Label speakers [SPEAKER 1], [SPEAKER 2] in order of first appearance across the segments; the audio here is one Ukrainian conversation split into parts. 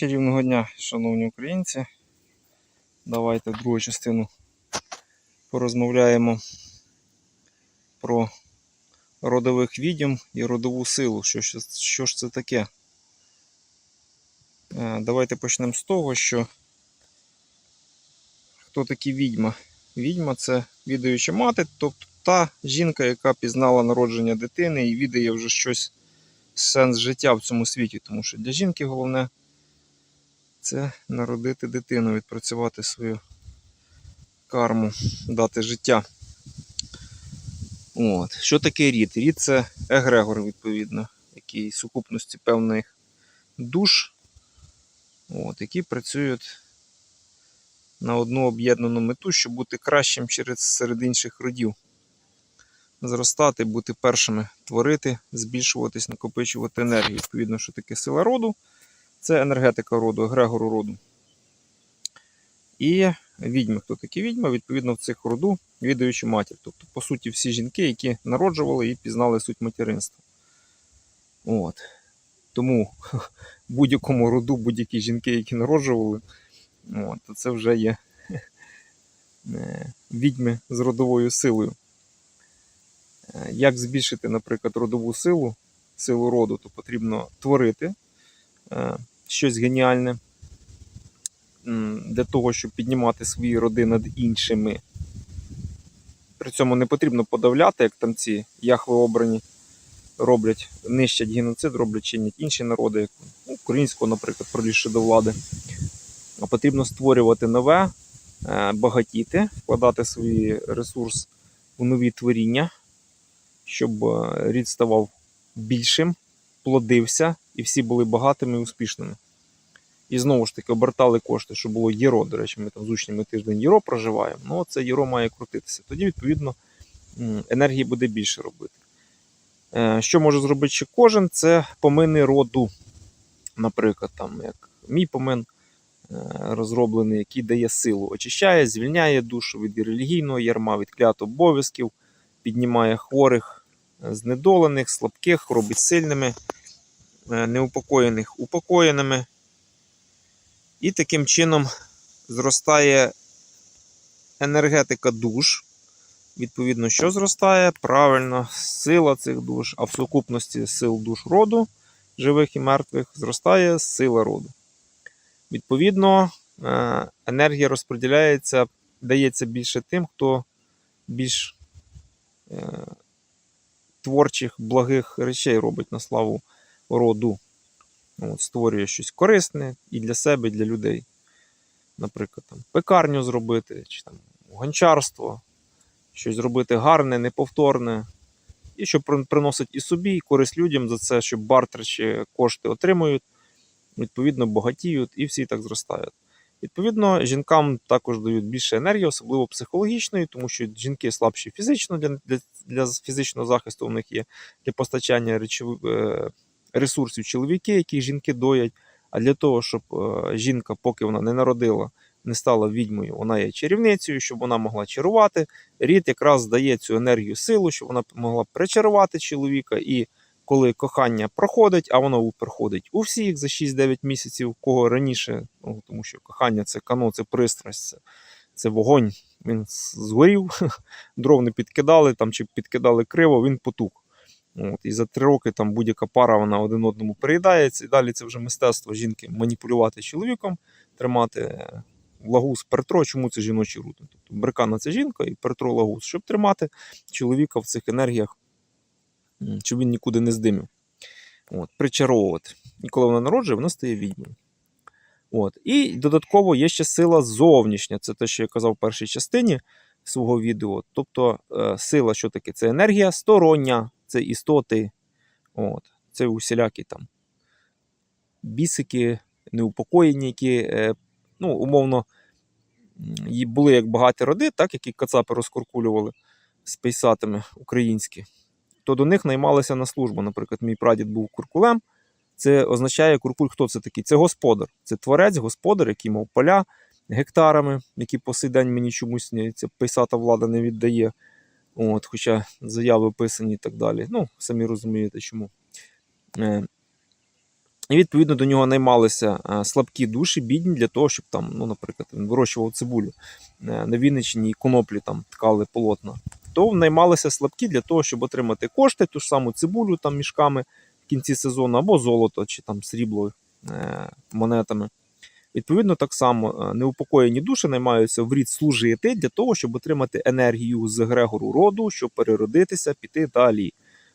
[SPEAKER 1] Чарівного дня, шановні українці. Давайте другу частину порозмовляємо про родових відьом і родову силу. Що, ж- що ж це таке? Е, Давайте почнемо з того, що хто такі відьма? Відьма це відаюча мати, тобто та жінка, яка пізнала народження дитини і відає вже щось сенс життя в цьому світі. Тому що для жінки головне це народити дитину, відпрацювати свою карму, дати життя. От. Що таке рід? Рід це егрегор, відповідно, який сукупності певних душ, от, які працюють на одну об'єднану мету, щоб бути кращим через серед інших родів. Зростати, бути першими, творити, збільшуватись, накопичувати енергію. Відповідно, що таке сила роду. Це енергетика роду, егрегору роду. І відьми. Хто такі відьми? Відповідно, в цих роду відаючі матір. Тобто, по суті, всі жінки, які народжували і пізнали суть материнства. От. Тому будь-якому роду будь-які жінки, які народжували, от, то це вже є е, відьми з родовою силою. Е, Як збільшити, наприклад, родову силу, силу роду, то потрібно творити е, щось геніальне для того, щоб піднімати свої роди над іншими. При цьому не потрібно подавляти, як там ці яхви обрані роблять, нищать геноцид, роблять чинять інші народи, як ну, українського, наприклад, пролізши до влади. А потрібно створювати нове, е, багатіти, вкладати свій ресурс у нові творіння, щоб е, рід ставав більшим, плодився і всі були багатими і успішними. І знову ж таки обертали кошти, щоб було єро. До речі, ми там з учнями тиждень єро проживаємо. Ну, це єро має крутитися. Тоді, відповідно, енергії буде більше робити. Е, Що може зробити ще кожен? Це помини роду. Наприклад, там, як мій помин е, розроблений, який дає силу, очищає, звільняє душу від релігійного ярма, від клят обов'язків, піднімає хворих, е, знедолених, слабких, робить сильними, неупокоєних упокоєними. І таким чином зростає енергетика душ. Відповідно, що зростає? Правильно, сила цих душ, а в сукупності сил душ роду, живих і мертвих, зростає сила роду. Відповідно, е, енергія розподіляється, дається більше тим, хто більш е, творчих, благих речей робить на славу роду. От, створює щось корисне і для себе, і для людей. Наприклад, там, пекарню зробити, чи там гончарство, щось зробити гарне, неповторне. І що приносить і собі, і користь людям за це, щоб бартерчі кошти отримують, відповідно, багатіють і всі так зростають. Відповідно, жінкам також дають більше енергії, особливо психологічної, тому що жінки слабші фізично для, для, для фізичного захисту у них є для постачання речов, е, ресурсів чоловіки, які жінки доять. А для того, щоб е, жінка, поки вона не народила, не стала відьмою, вона є чарівницею, щоб вона могла чарувати. Рід якраз дає цю енергію силу, щоб вона могла причарувати чоловіка. І коли кохання проходить, а воно проходить у всіх за 6-9 місяців, кого раніше, ну, тому що кохання це кано, це пристрасть, це, це вогонь. Він згорів, дров не підкидали там, чи підкидали криво, він потух. От, і за три роки там будь-яка пара вона один одному переїдається, і далі це вже мистецтво жінки маніпулювати чоловіком, тримати е, лагус перетро. Чому це жіночий рут? Тобто беркана це жінка і перетро лагус, щоб тримати чоловіка в цих енергіях, щоб він нікуди не здимів. От, причаровувати. І коли вона народжує, вона стає відьмою. От. І додатково є ще сила зовнішня. Це те, що я казав в першій частині свого відео. Тобто е, сила, що таке? Це енергія стороння, це істоти. От. Це усілякі там бісики, неупокоєні, які, е, ну, умовно, були як багаті роди, так, які кацапи розкуркулювали з пейсатами українські, то до них наймалися на службу. Наприклад, мій прадід був куркулем. Це означає куркуль, хто це такий? Це господар. Це творець, господар, який мав поля гектарами, які по сей день мені чомусь ця пейсата влада не віддає. От, хоча заяви писані і так далі. Ну, самі розумієте чому. Е, І відповідно до нього наймалися е, слабкі душі, бідні для того, щоб там, ну, наприклад, він вирощував цибулю е, на Вінниччині і коноплі там ткали полотна. То наймалися слабкі для того, щоб отримати кошти, ту ж саму цибулю там мішками в кінці сезону, або золото, чи там срібло монетами. Відповідно, так само е, неупокоєні душі наймаються в рід служити для того, щоб отримати енергію з Грегору роду, щоб переродитися, піти далі.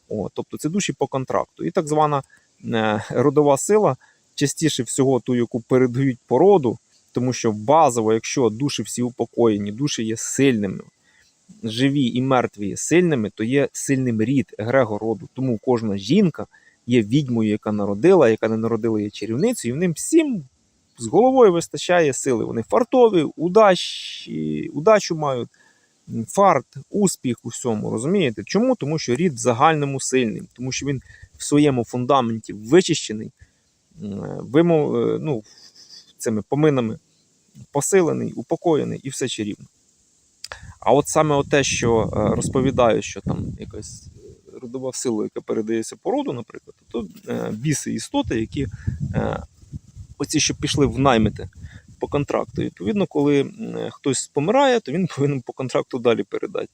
[SPEAKER 1] О, тобто це душі по контракту. І так звана е, родова сила частіше всього ту, яку передають по роду, тому що базово, якщо душі всі упокоєні, душі є сильними, живі і мертві є сильними, то є сильним рід Грегор роду. Тому кожна жінка є відьмою, яка народила, яка не народила є чарівницею, і в ним всім з головою вистачає сили. Вони фартові, удачі, удачу мають, фарт, успіх у всьому. Розумієте? Чому? Тому що рід в загальному сильний, тому що він в своєму фундаменті вичищений, вимов, е, ну, цими поминами посилений, упокоєний і все чарівно. А от саме те, що е, розповідаю, що там якась е, родова сила, яка передається по роду, наприклад, то біси істоти, які оці, що пішли в наймити по контракту. Відповідно, коли хтось помирає, то він повинен по контракту далі передати.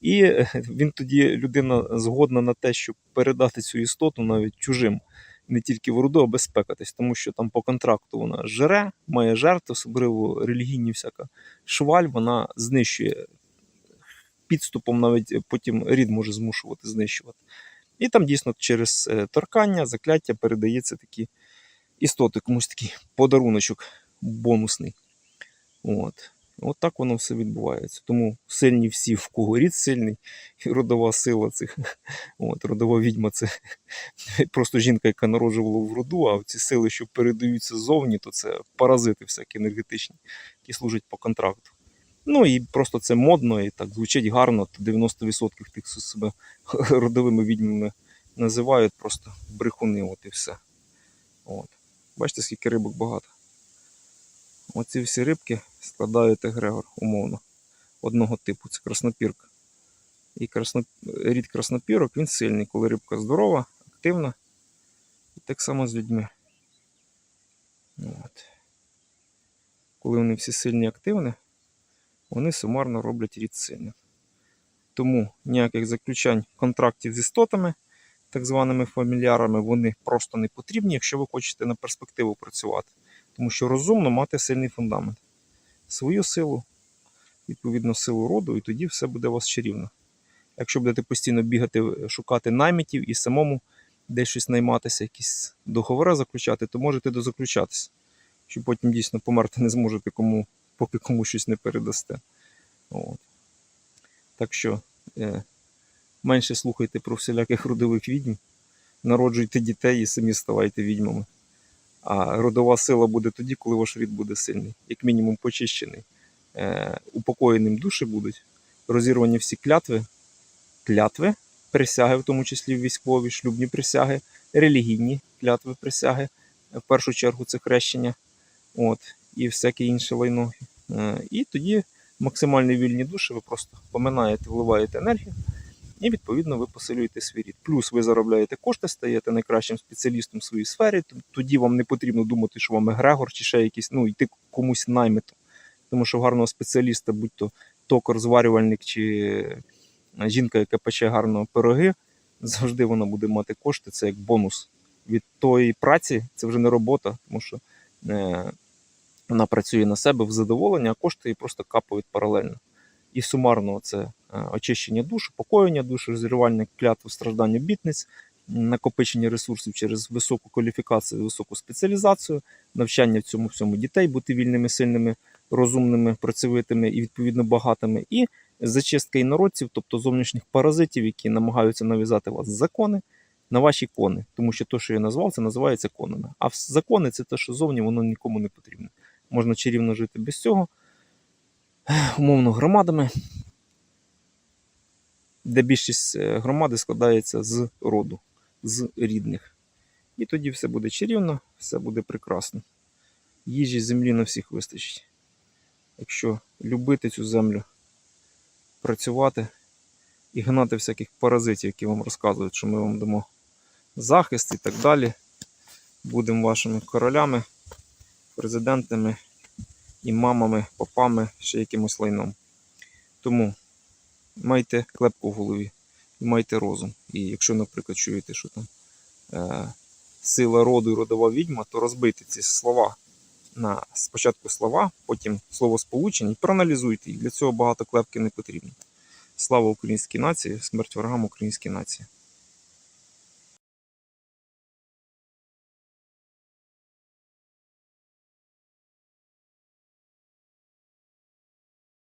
[SPEAKER 1] І е, він тоді людина згодна на те, щоб передати цю істоту навіть чужим, не тільки в роду, а безпекатись, тому що там по контракту вона жере, має жертв, особливо релігійні всяка шваль, вона знищує підступом, навіть потім рід може змушувати знищувати. І там дійсно через е, торкання, закляття передається такі істоти, комусь такий подаруночок бонусний. От. От так воно все відбувається. Тому сильні всі, в кого рід сильний, і родова сила цих. От, родова відьма це просто жінка, яка народжувала в роду, а ці сили, що передаються ззовні, то це паразити всякі енергетичні, які служать по контракту. Ну і просто це модно і так звучить гарно, 90% тих, хто себе родовими відьмами називають, просто брехуни, от і все. От. Бачите, скільки рибок багато. Оці всі рибки складають егрегор, умовно, одного типу. Це краснопірка. І красно... рід краснопірок він сильний, коли рибка здорова, активна. І так само з людьми. От. Коли вони всі сильні і активні, вони сумарно роблять рід сильним. Тому ніяких заключань контрактів з істотами, так званими фамільярами, вони просто не потрібні, якщо ви хочете на перспективу працювати. Тому що розумно мати сильний фундамент. Свою силу, відповідно, силу роду, і тоді все буде у вас чарівно. Якщо будете постійно бігати, шукати наймітів і самому десь щось найматися, якісь договори заключати, то можете дозаключатися. Що потім дійсно померти не зможете, кому, поки кому щось не передасте. От. Так що е, менше слухайте про всіляких родових відьм, народжуйте дітей і самі ставайте відьмами. А родова сила буде тоді, коли ваш рід буде сильний, як мінімум почищений. Е, упокоєним душі будуть, розірвані всі клятви, клятви, присяги, в тому числі військові, шлюбні присяги, релігійні клятви присяги, в першу чергу це хрещення, от, і всяке інше лайно. Е, і тоді максимально вільні душі, ви просто поминаєте, вливаєте енергію, і відповідно ви посилюєте свій рід. Плюс ви заробляєте кошти, стаєте найкращим спеціалістом в своїй сфері. Тоді вам не потрібно думати, що вам егрегор чи ще якийсь, ну, йти комусь наймитом. Тому що гарного спеціаліста, будь то токар, зварювальник чи жінка, яка пече гарно пироги, завжди вона буде мати кошти. Це як бонус від тої праці, це вже не робота, тому що е, вона працює на себе в задоволення, а кошти їй просто капають паралельно. І сумарно це е, очищення душ, покоєння душ, розірвання клятв страждань обітниць, накопичення ресурсів через високу кваліфікацію, високу спеціалізацію, навчання в цьому всьому дітей, бути вільними, сильними, розумними, працьовитими і відповідно багатими, і зачистка інородців, тобто зовнішніх паразитів, які намагаються нав'язати вас закони на ваші кони. Тому що те, що я назвав, це називається конами. А закони це те, що зовні воно нікому не потрібно. Можна чарівно жити без цього умовно громадами, де більшість е, громади складається з роду, з рідних. І тоді все буде чарівно, все буде прекрасно. Їжі землі на всіх вистачить. Якщо любити цю землю, працювати і гнати всяких паразитів, які вам розказують, що ми вам дамо захист і так далі, будемо вашими королями, президентами, імамами, попами, ще якимось лайном. Тому майте клепку в голові і майте розум. І якщо, наприклад, чуєте, що там е, сила роду і родова відьма, то розбийте ці слова на спочатку слова, потім слово сполучення і проаналізуйте їх. Для цього багато клепки не потрібно. Слава українській нації, смерть ворогам українській нації.